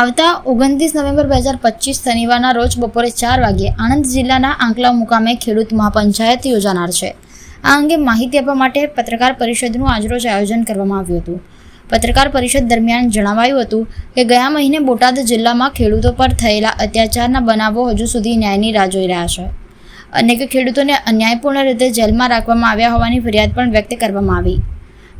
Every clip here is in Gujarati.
આવતા ઓગણત્રીસ નવેમ્બર બે હજાર પચીસ શનિવારના રોજ બપોરે ચાર વાગ્યે આણંદ જિલ્લાના આંકલાવ મુકામે ખેડૂત મહાપંચાયત યોજાનાર છે. આ અંગે માહિતી આપવા માટે પત્રકાર પરિષદનું આજરોજ આયોજન કરવામાં આવ્યું હતું. પત્રકાર પરિષદ દરમિયાન જણાવાયું હતું કે ગયા મહિને બોટાદ જિલ્લામાં ખેડૂતો પર થયેલા અત્યાચારના બનાવો હજુ સુધી ન્યાયની રાહ જોઈ રહ્યા છે. અનેક ખેડૂતોને અન્યાયપૂર્ણ રીતે જેલમાં રાખવામાં આવ્યા હોવાની ફરિયાદ પણ વ્યક્ત કરવામાં આવી.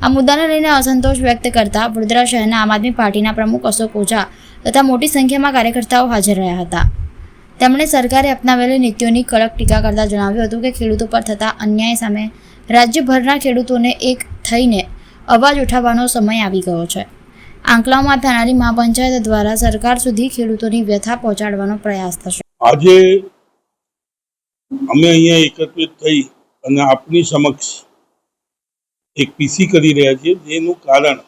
આ મુદ્દાને લઈને અસંતોષ વ્યક્ત કરતા વડોદરા શહેરના આમ આદમી પાર્ટીના પ્રમુખ અશોક ઓઝા તથા મોટી સંખ્યામાં કાર્યકર્તાઓ હાજર રહ્યા હતા. તેમણે સરકારે અપનાવેલી નીતિઓની કડક ટીકા કરતા જણાવ્યું હતું કે ખેડૂતો પર થતા અન્યાય સામે રાજ્યભરના ખેડૂતોને એક થઈને અવાજ ઉઠાવવાનો સમય આવી ગયો છે. આંકલાઓમાં થનારી મહાપંચાયત દ્વારા સરકાર સુધી ખેડૂતોની વ્યથા પહોંચાડવાનો પ્રયાસ થશે. આજે અમે અહીંયા એકત્રિત થઈ અને આપની સમક્ષ એક પીસી કરી રહ્યા છીએ, જેનું કારણ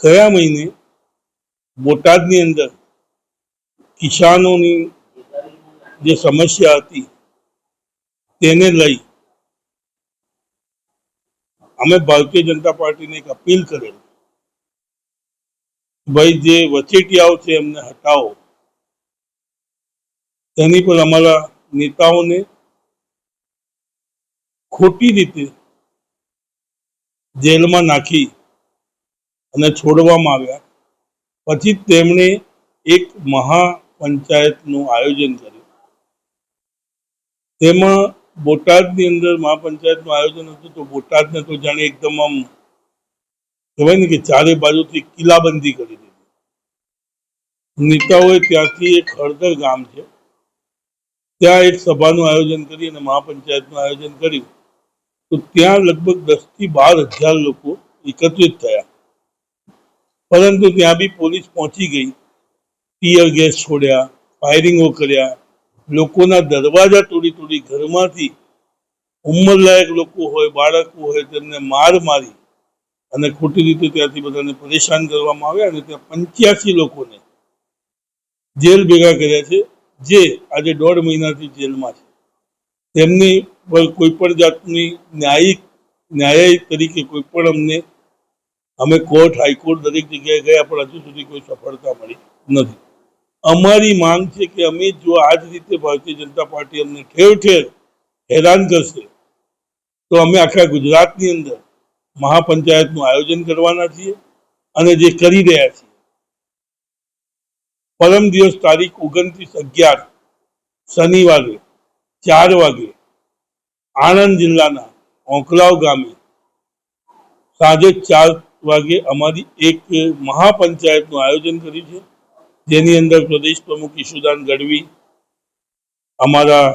ગયા મહિને બોટાદની અંદર કિસાનોની જે સમસ્યા હતી, તેને લઈ અમે ભારતીય જનતા પાર્ટીને એક અપીલ કરેલ. ભાઈ, જે વચેટિયાઓ છે એમને હટાવો. તેની પર અમારા નેતાઓને ખોટી રીતે જેલમાં નાખી અને છોડવામાં આવ્યા. પછી તેમણે એક મહાપંચાયતનું આયોજન કર્યું. તેમાં બોટાદની અંદર મહાપંચાયતનું આયોજન હતું તો બોટાદને તો જાણે એકદમ આમ કહેવાય ને કે ચારે બાજુથી કિલ્લાબંધી કરી દીધી. નેતાઓએ ત્યાંથી એક હળદર ગામ છે. ત્યાં એક સભાનું આયોજન કરી અને મહાપંચાયતનું આયોજન કર્યું. તો ત્યાં લગભગ દસથી બાર હજાર લોકો એકત્રિત થયા. પરંતુ ત્યાં બી પોલીસ પહોંચી ગઈ. ટીયર ગેસ છોડ્યા, ફાયરિંગો કર્યા. લોકોના દરવાજા તોડી તોડી ઘરમાંથી ઉંમરલાયક લોકો હોય, બાળકો હોય, તેમને માર મારી અને ખોટી રીતે ત્યાંથી બધાને પરેશાન કરવામાં આવ્યા અને ત્યાં પંચ્યાસી લોકોને જેલ ભેગા કર્યા છે, જે આજે દોઢ મહિનાથી જેલમાં છે. તેમની કોઈ પણ જાતની ન્યાયિક ન્યાયિક તરીકે કોઈ પણ અમને, અમે કોર્ટ, હાઈકોર્ટ દરેક જગ્યાએ ગયા પણ હજુ સુધી કોઈ સફળતા મળી નથી. અમારી માંગ છે કે અમે જો આ જ રીતે ભારતીય જનતા પાર્ટી અમને ઠેર ઠેર હેરાન કરશે, તો અમે આખા ગુજરાતની અંદર મહાપંચાયતનું આયોજન કરવાના છીએ અને જે કરી રહ્યા છીએ. પરમ દિવસ તારીખ ઓગણત્રીસ અગિયાર, શનિવારે ચાર વાગે આણંદ જિલ્લાના ઓંકલાવ ગામે સાંજે ચાર વાગે અમારી એક મહાપંચાયતનું આયોજન કર્યું છે. જેની અંદર પ્રદેશ પ્રમુખ ઈશુદાન ગઢવી, અમારા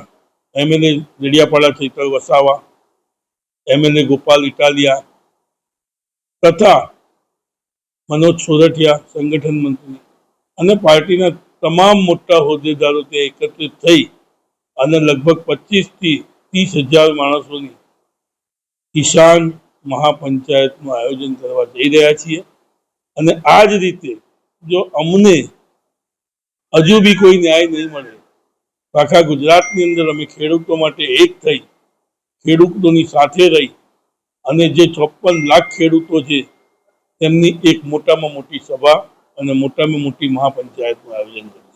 એમએલએ રેડિયાપાડા ચૈતર વસાવા એમએલએ ગોપાલ ઇટાલિયા તથા મનોજ સોરઠિયા સંગઠન મંત્રી અને પાર્ટીના તમામ મોટા હોદ્દેદારો ત્યાં એકત્રિત થઈ અને લગભગ પચીસથી થી ત્રીસ હજાર માણસોની કિસાન મહાપંચાયતનું આયોજન કરવા જઈ રહ્યા છીએ. અને આ જ રીતે જો અમને હજુ બી કોઈ ન્યાય નહીં મળે આખા ગુજરાતની અંદર અમે ખેડૂતો માટે એક થઈ, ખેડૂતોની સાથે રહી અને જે ચોપન લાખ ખેડૂતો છે, તેમની એક મોટામાં મોટી સભા અને મોટામાં મોટી મહાપંચાયતનું આયોજન કર્યું.